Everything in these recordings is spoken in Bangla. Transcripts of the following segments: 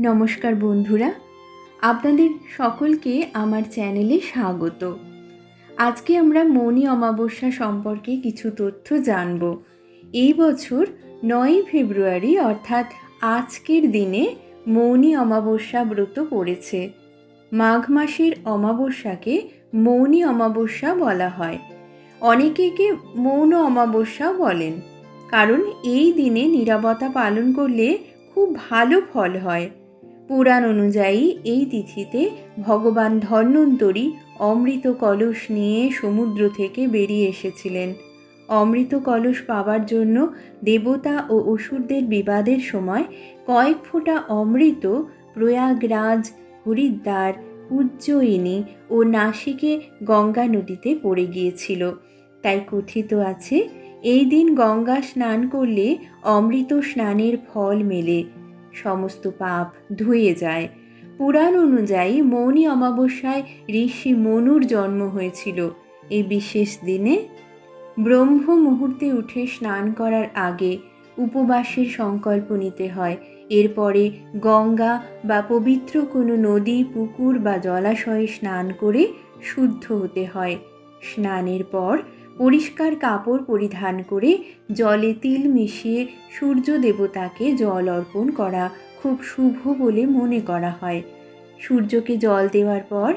নমস্কার বন্ধুরা, আপনাদের সকলকে আমার চ্যানেলে স্বাগত। আজকে আমরা মৌনি অমাবস্যা সম্পর্কে কিছু তথ্য জানব। এই বছর নয়ই ফেব্রুয়ারি, অর্থাৎ আজকের দিনে মৌনি অমাবস্যা ব্রত পড়েছে। মাঘ মাসের অমাবস্যাকে মৌনি অমাবস্যা বলা হয়। অনেকে একে মৌন অমাবস্যাও বলেন। কারণ এই দিনে নিরাপত্তা পালন করলে খুব ভালো ফল হয়। পুরাণ অনুযায়ী এই তিথিতে ভগবান ধন্বন্তরী অমৃত কলস নিয়ে সমুদ্র থেকে বেরিয়ে এসেছিলেন। অমৃত কলস পাওয়ার জন্য দেবতা ও অসুরদের বিবাদের সময় কয়েক ফোঁটা অমৃত, প্রয়াগরাজ, হরিদ্বার, উজ্জয়িনী ও নাসিকে গঙ্গা নদীতে পড়ে গিয়েছিল। তাই কথিত আছে, এই দিন গঙ্গা স্নান করলে অমৃত স্নানের ফল মেলে। সমস্ত পাপ ধুয়ে যায়। পুরাণ অনুযায়ী মৌনী অমাবস্যায় ঋষি মনুর জন্ম হয়েছিল। এই বিশেষ দিনে ব্রহ্ম মুহূর্তে উঠে স্নান করার আগে উপবাসের সংকল্প নিতে হয়। এরপরে গঙ্গা বা পবিত্র কোনো নদী, পুকুর বা জলাশয়ে স্নান করে শুদ্ধ হতে হয়। স্নানের পর পরিষ্কার কাপড় পরিধান করে জলে তিল মিশিয়ে সূর্য দেবতাকে জল অর্পণ করা খুব শুভ বলে মনে করা হয়। সূর্যকে জল দেওয়ার পর,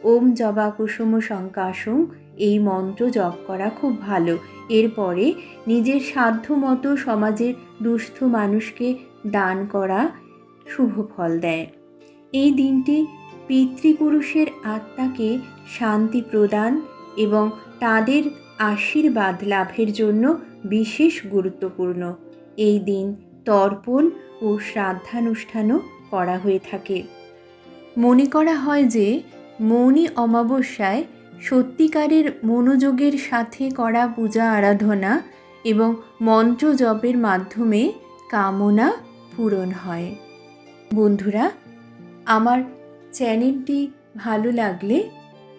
ওম জবা কুসুম শঙ্কাসং, এই মন্ত্র জপ করা খুব ভালো। এরপরে নিজের সাধ্য মতো সমাজের দুস্থ মানুষকে দান করা শুভ ফল দেয়। এই দিনটি পিতৃপুরুষের আত্মাকে শান্তি প্রদান এবং তাদের আশীর্বাদ লাভের জন্য বিশেষ গুরুত্বপূর্ণ। এই দিন তর্পণ ও শ্রাদ্ধানুষ্ঠানও করা হয়ে থাকে। মনে করা হয় যে, মৌনী অমাবস্যায় সত্যিকারের মনোযোগের সাথে করা পূজা আরাধনা এবং মন্ত্র জপের মাধ্যমে কামনা পূরণ হয়। বন্ধুরা, আমার চ্যানেলটি ভালো লাগলে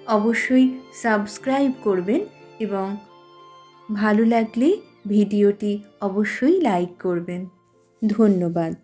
অবশ্যই সাবস্ক্রাইব করবেন এবং ভালো লাগলে ভিডিওটি অবশ্যই লাইক করবেন। ধন্যবাদ।